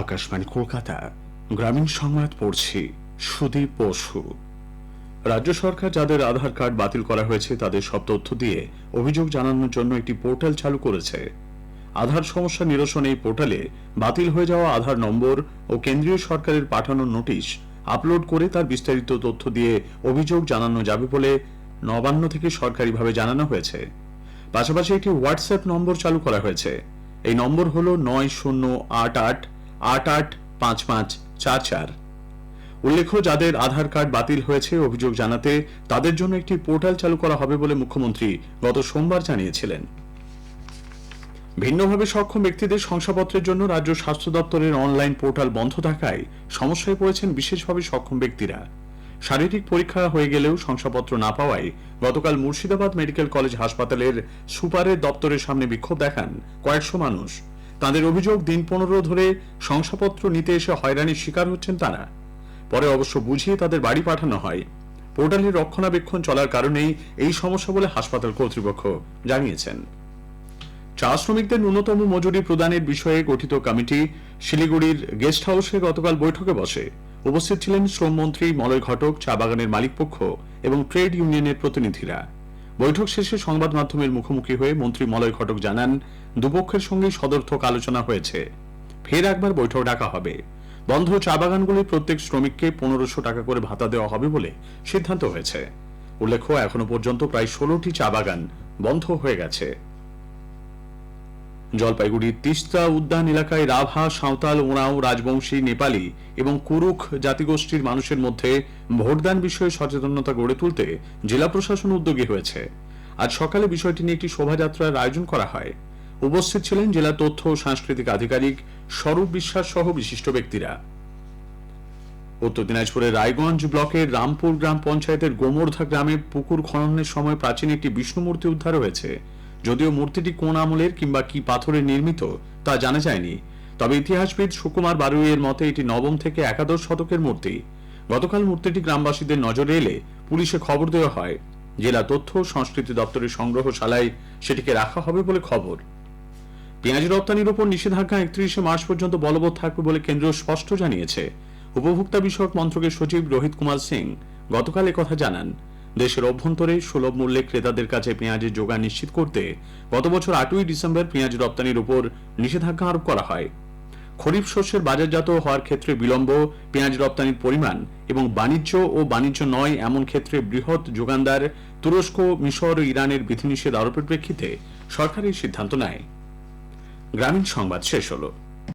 আকাশবাণী, কলকাতা। গ্রামীণ সংবাদ পড়ছি সুদীপ বসু। রাজ্য সরকার যাদের আধার কার্ড বাতিল করা হয়েছে, তাদের সব তথ্য দিয়ে অভিযোগ জানানোর জন্য একটি পোর্টাল চালু করেছে। আধার সমস্যা নিরসন এই পোর্টালে বাতিল হয়ে যাওয়া আধার নম্বর ও কেন্দ্রীয় সরকারের পাঠানো নোটিশ আপলোড করে তার বিস্তারিত তথ্য দিয়ে অভিযোগ জানানো যাবে বলে নবান্ন থেকে সরকারিভাবে জানানো হয়েছে। পাশাপাশি একটি হোয়াটসঅ্যাপ নম্বর চালু করা হয়েছে। এই নম্বর হল নয় শূন্য আট আট আট আট পাঁচ পাঁচ চার চার। উল্লেখ্য, যাদের আধার কার্ড বাতিল হয়েছে, অভিযোগ জানাতে তাদের জন্য একটি পোর্টাল চালু করা হবে বলে মুখ্যমন্ত্রী গত সোমবার জানিয়েছিলেন। ভিন্নভাবে সক্ষম ব্যক্তিদের শংসাপত্রের জন্য রাজ্য স্বাস্থ্য দপ্তরের অনলাইন পোর্টাল বন্ধ থাকায় সমস্যায় পড়েছেন বিশেষভাবে সক্ষম ব্যক্তিরা। শারীরিক পরীক্ষা হয়ে গেলেও শংসাপত্র না পাওয়ায় গতকাল মুর্শিদাবাদ মেডিকেল কলেজ হাসপাতালের সুপারের দপ্তরের সামনে বিক্ষোভ দেখান কয়েকশো মানুষ। তাদের অভিযোগ, দিন পনেরো ধরে শংসাপত্র নিতে এসে হয়রানির শিকার হচ্ছেন তারা। পরে অবশ্য বুঝিয়ে তাদের বাড়ি পাঠানো হয়। পোর্টালের রক্ষণাবেক্ষণ চলার কারণেই এই সমস্যা বলে হাসপাতাল কর্তৃপক্ষ জানিয়েছেন। চা শ্রমিকদের ন্যূনতম মজুরি প্রদানের বিষয়ে গঠিত কমিটি শিলিগুড়ির গেস্ট হাউসে গতকাল বৈঠকে বসে উপস্থিত ছিলেন শ্রমমন্ত্রী মলয় ঘটক, চা বাগানের মালিকপক্ষ এবং ট্রেড ইউনিয়নের প্রতিনিধিরা। বৈঠক শেষে সংবাদ মাধ্যমের মুখোমুখি হয়ে মন্ত্রী মলয় ঘটক জানান, দুপক্ষের সঙ্গে সদর্থক আলোচনা হয়েছে। ফের একবার বৈঠক ডাকা হবে। বন্ধ চা বাগানগুলির প্রত্যেক শ্রমিককে পনেরোশো টাকা করে ভাতা দেওয়া হবে বলে সিদ্ধান্ত হয়েছে। উল্লেখ্য, এখনও পর্যন্ত প্রায় ষোলোটি চা বাগান বন্ধ হয়ে গেছে। জলপাইগুড়ির তিস্তা উদ্যান এলাকায় রাভা, সাঁওতাল, ওঁরাও রাজবংশী, নেপালি এবং কুরুখ জাতিগোষ্ঠীর মানুষের মধ্যে ভোটদান বিষয়ে সচেতনতা গড়ে তুলতে জেলা প্রশাসন উদ্যোগী হয়েছে। আজ সকালে বিষয়টি নিয়ে একটি শোভাযাত্রার আয়োজন করা হয়। উপস্থিত ছিলেন জেলা তথ্য ও সাংস্কৃতিক আধিকারিক স্বরূপ বিশ্বাস সহ বিশিষ্ট ব্যক্তিরা। উত্তর দিনাজপুরের রায়গঞ্জ ব্লকের রামপুর গ্রাম পঞ্চায়েতের গোমর্ধা গ্রামে পুকুর খননের সময় প্রাচীন একটি বিষ্ণু মূর্তি উদ্ধার হয়েছে। যদিও মূর্তিটি কোন আমলের কিংবা কি পাথরে নির্মিত, তা জানা যায়নি। তবে ইতিহাসবিদ সুকুমার বারুইয়ের মতে এটি নবম থেকে একাদশ শতকের মূর্তি। গতকাল মূর্তিটি গ্রামবাসীদের নজরে এলে পুলিশে খবর দেওয়া হয়। জেলা তথ্য সংস্কৃতি দপ্তরের সংগ্রহশালায় সেটিকে রাখা হবে বলে খবর। পেঁয়াজ রপ্তানির উপর নিষেধাজ্ঞা একত্রিশে মার্চ পর্যন্ত বলবৎ থাকবে বলে কেন্দ্র স্পষ্ট জানিয়েছে। উপভোক্তা বিষয়ক মন্ত্রকের সচিব রোহিত কুমার সিং গতকাল কথা জানান। দেশের অভ্যন্তরে সুলভ মূল্যে ক্রেতাদের কাছে পেঁয়াজের যোগান নিশ্চিত করতে গত বছর আটই ডিসেম্বর পেঁয়াজ রপ্তানির উপর নিষেধাজ্ঞা আরোপ করা হয়। খরিফ শস্যের বাজারজাত হওয়ার ক্ষেত্রে বিলম্ব, পেঁয়াজ রপ্তানির পরিমাণ এবং বাণিজ্য ও বাণিজ্য নয় এমন ক্ষেত্রে বৃহৎ যোগানদার তুরস্ক, মিশর ও ইরানের বিধিনিষেধ আরোপের প্রেক্ষিতে সরকার এই সিদ্ধান্ত নেয়। গ্রামীণ সংবাদ শেষ হলো।